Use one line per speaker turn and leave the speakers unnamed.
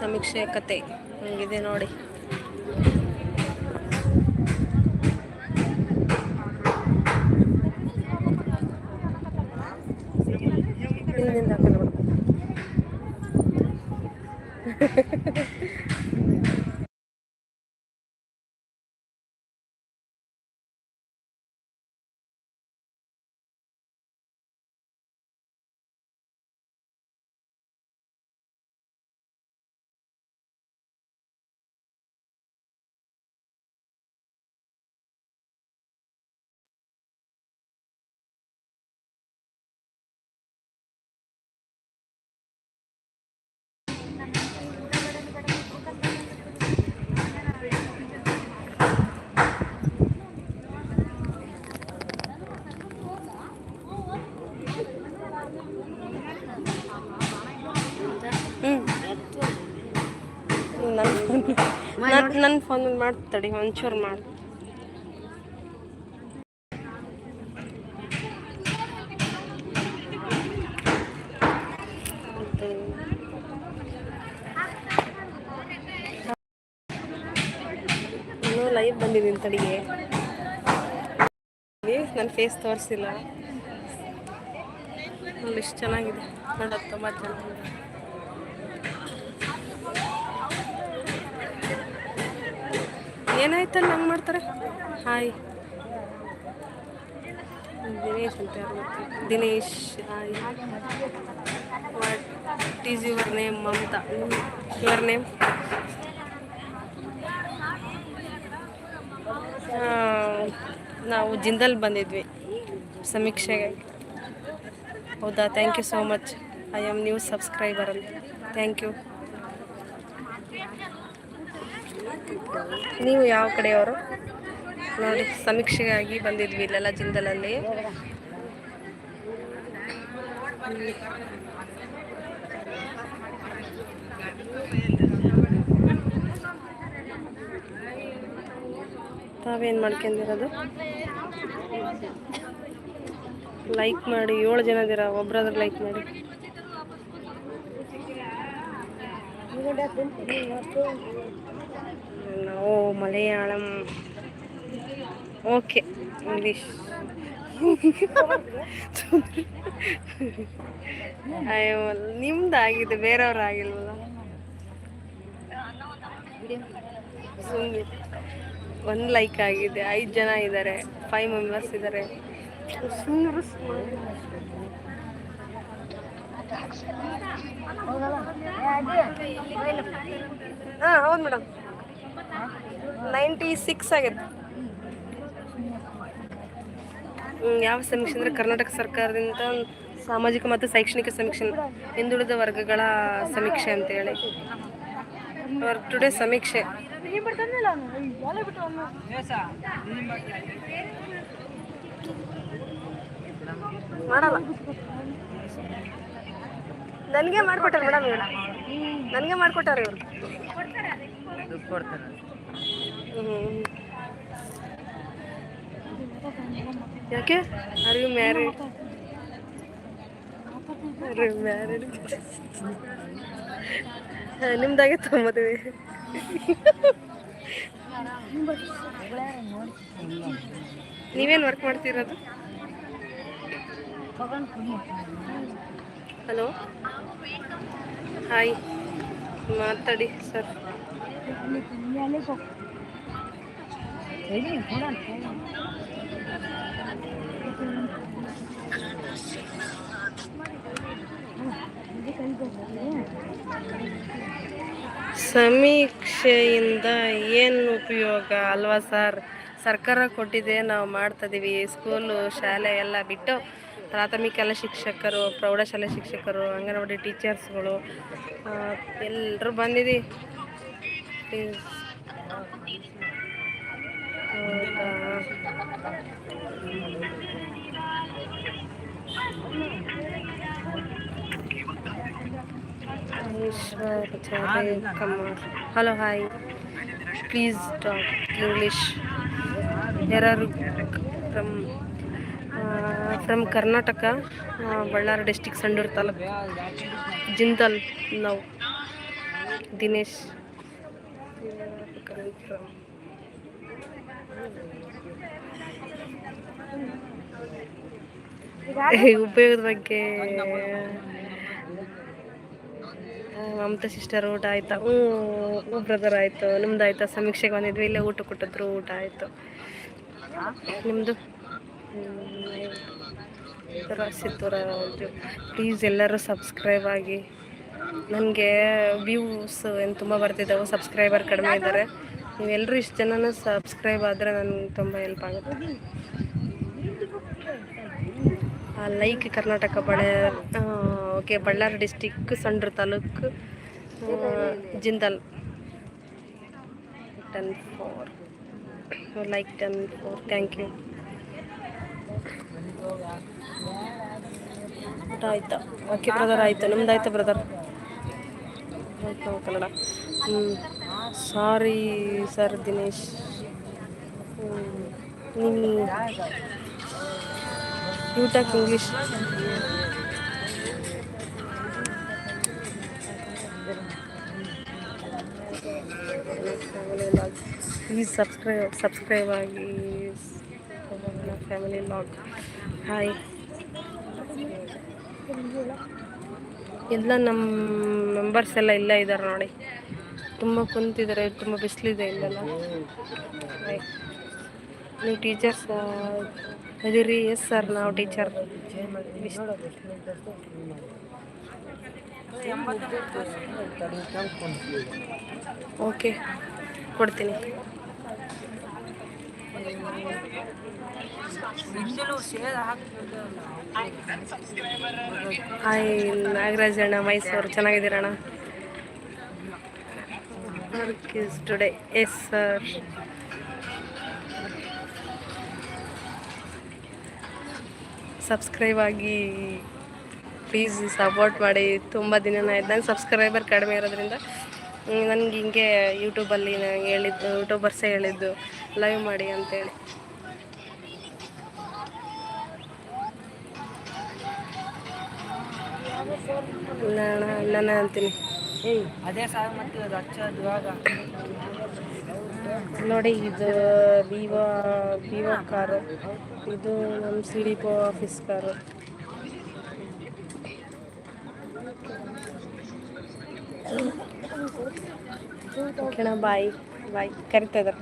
ಸಮೀಕ್ಷೆ ಕತೆ ಹಂಗಿದೆ ನೋಡಿ. ಹಿಂದಿಂದ ನನ್ನ ಫೋನ್ ಮಾಡ್ತಡಿ ಒಂಚೂರು ಮಾಡಿ. ಇನ್ನೂ ಲೈವ್ ಬಂದಿದ್ದೀನಿ ತಡಿಗೆ ನನ್ನ ಫೇಸ್ ತೋರಿಸಿಲ್ಲ. ಅಲ್ಲಿ ಇಷ್ಟು ಚೆನ್ನಾಗಿದೆ. ನೋಡೋದು ತುಂಬ ಚೆನ್ನಾಗಿದೆ ಏನಾಯ್ತಲ್ಲ ಹಂಗೆ ಮಾಡ್ತಾರೆ? ಹಾಯ್ ದಿನೇಶ್ ಅಂತ Dinesh hi what is your name Mamata? Your name ನಾವು ಜಿಂದಲ್ ಬಂದಿದ್ವಿ ಸಮೀಕ್ಷೆಗೆ. ಹೌದಾ? Thank you so much I am new subscriber ಅಂತ ಥ್ಯಾಂಕ್ ಯು ನೀವು ಯಾವ ಕಡೆಯವರು? ನೋಡಿ, ಸಮೀಕ್ಷೆಗಾಗಿ ಬಂದಿದ್ವಿ ಇಲ್ಲೆಲ್ಲ ಜಿಂದಲಲ್ಲಿ. ತಾವೇನು ಮಾಡ್ಕೊಂಡಿರೋದು? ಲೈಕ್ ಮಾಡಿ, ಏಳು ಜನ ಇದ್ದೀರಾ ಒಬ್ರಾದ್ರೂ ಲೈಕ್ ಮಾಡಿ. ನಾವು ಮಲಯಾಳಂ. ಓಕೆ ಇಂಗ್ಲೀಷ್ ಅಯ್ಯೋ ನಿಮ್ದಾಗಿದೆ ಬೇರೆಯವ್ರು ಆಗಿಲ್ವಲ್ಲ? ಸುಮ್ಮನೆ ಒಂದು ಲೈಕ್ ಆಗಿದೆ, ಐದು ಜನ ಇದ್ದಾರೆ ಫೈವ್ ಮೆಂಬರ್ಸ್ ಇದ್ದಾರೆ. ಹಾಂ, ಹೌದು ಮೇಡಮ್ ನೈಂಟಿ ಸಿಕ್ಸ್ ಆಗೈತೆ. ಯಾವ ಸಮೀಕ್ಷೆ ಅಂದರೆ ಕರ್ನಾಟಕ ಸರ್ಕಾರದಿಂದ ಸಾಮಾಜಿಕ ಮತ್ತು ಶೈಕ್ಷಣಿಕ ಸಮೀಕ್ಷೆ, ಹಿಂದುಳಿದ ವರ್ಗಗಳ ಸಮೀಕ್ಷೆ ಅಂತೇಳಿ ಟುಡೇ ಸಮೀಕ್ಷೆ. ಮಾಡಲ್ಲ. ನನಗೆ ಮಾಡಿಕೊಟ್ಟಾರೆ ಮೇಡಮ್ ನನಗೆ ಮಾಡಿಕೊಟ್ಟಾರೆ ಇವರು. ಹ್ಞೂ ಯಾಕೆ? ಆರ್ ಯು ಮ್ಯಾರಿಡ್ ಮ್ಯಾರಿಡ್ ನಿಮ್ದಾಗೆ ತೊಂಬತ್ತೀವಿ ನೀವೇನು ವರ್ಕ್ ಮಾಡ್ತಿರೋದು? ಹಲೋ ಹಾಯ್ ಮಾತಾಡಿ ಸರ್. ಸಮೀಕ್ಷೆಯಿಂದ ಏನು ಉಪಯೋಗ ಅಲ್ವಾ ಸರ್? ಸರ್ಕಾರ ಕೊಟ್ಟಿದೆ, ನಾವು ಮಾಡ್ತಾಯಿದ್ದೀವಿ ಸ್ಕೂಲು ಶಾಲೆ ಎಲ್ಲ ಬಿಟ್ಟು ಪ್ರಾಥಮಿಕ ಶಿಕ್ಷಕರು, ಪ್ರೌಢಶಾಲೆ ಶಿಕ್ಷಕರು, ಅಂಗನವಾಡಿ ಟೀಚರ್ಸ್ಗಳು ಎಲ್ಲರೂ ಬಂದಿದ್ದೀವಿ. Hello hi please talk English ಯಾರು from from Karnataka Ballari district Sandur taluk Jindal ನಾವು ದಿನೇಶ್ ಉಪಯೋಗದ ಬಗ್ಗೆ ಮಮತಾ ಸಿಸ್ಟರ್ ಊಟ ಆಯ್ತಾ? ಹ್ಞೂ ಬ್ರದರ್ ಆಯಿತು. ನಿಮ್ದು ಆಯ್ತಾ? ಸಮೀಕ್ಷೆಗೆ ಬಂದಿದ್ವಿ, ಇಲ್ಲೇ ಊಟ ಕೊಟ್ಟಿದ್ರು, ಊಟ ಆಯಿತು. ನಿಮ್ಮದು ಸಿತ್ತೂರ ಪ್ಲೀಸ್ ಎಲ್ಲರೂ ಸಬ್ಸ್ಕ್ರೈಬ್ ಆಗಿ. ನನಗೆ ವ್ಯೂಸ್ ಏನು ತುಂಬ ಬರ್ತಿದ್ದಾವೆ ಸಬ್ಸ್ಕ್ರೈಬರ್ ಕಡಿಮೆ ಇದ್ದಾರೆ ನೀವೆಲ್ಲರೂ ಇಷ್ಟು ಜನನೂ ಸಬ್ಸ್ಕ್ರೈಬ್ ಆದರೆ ನನಗೆ ತುಂಬ ಹೆಲ್ಪ್ ಆಗುತ್ತೆ. ಲೈಕ್ ಕರ್ನಾಟಕ ಬಳೆ okay Ballari district Sandur taluk Jindal. Ten four like ten four thank you ಊಟ ಆಯಿತಾ. ಓಕೆ ಬ್ರದರ್ ಆಯಿತು. ನಿಮ್ದು ಆಯ್ತಾ ಬ್ರದರ್ ನಾವು ಕನ್ನಡ ಹ್ಞೂ ಸಾರಿ ಸರ್ ದಿನೇಶ್. ನಿಮ್ಮ you talk English please subscribe subscribe ಆಗಿ ಫ್ಯಾಮಿಲಿ ಲಾಗ್ ಹಾಯ್ ಎಲ್ಲ ನಮ್ಮ ಮೆಂಬರ್ಸ್ ಎಲ್ಲ ಇಲ್ಲ ಇದ್ದಾರೆ ನೋಡಿ. ತುಂಬ ಕುಂತಿದ್ದಾರೆ ತುಂಬ ಬಿಸಿಲಿದೆ ಇಲ್ಲೆಲ್ಲ. ನೀವು ಟೀಚರ್ಸ್ ಅದೀರಿ ಎಸ್ ಸರ್ ನಾವು ಟೀಚರ್ ಓಕೆ ಕೊಡ್ತೀನಿ. ಹಾಯ್, ನಾಗರಾಜ್ ಅಣ್ಣ, Mysuru. ಚೆನ್ನಾಗಿದ್ದೀರಣ್ಣ work is today yes sir subscribe ಆಗಿ ಪ್ಲೀಸ್ ಸಪೋರ್ಟ್ ಮಾಡಿ. ತುಂಬ ದಿನ ಆಯ್ತು. ಸಬ್ಸ್ಕ್ರೈಬರ್ ಕಡಿಮೆ ಇರೋದ್ರಿಂದ ನನಗೆ ಹಿಂಗೆ ಯೂಟ್ಯೂಬಲ್ಲಿ ನನಗೆ ಹೇಳಿದ್ದು ಯೂಟ್ಯೂಬರ್ಸೇ ಹೇಳಿದ್ದು ಲೈವ್ ಮಾಡಿ ಅಂತೇಳಿ. ನಾನು ಅಂತೀನಿ. ನೋಡಿ ಇದು ವಿವೋ ವಿವೋ ಕಾರು ಇದು ನಮ್ಮ C D PO office car okay bye bye കരുത്തത്.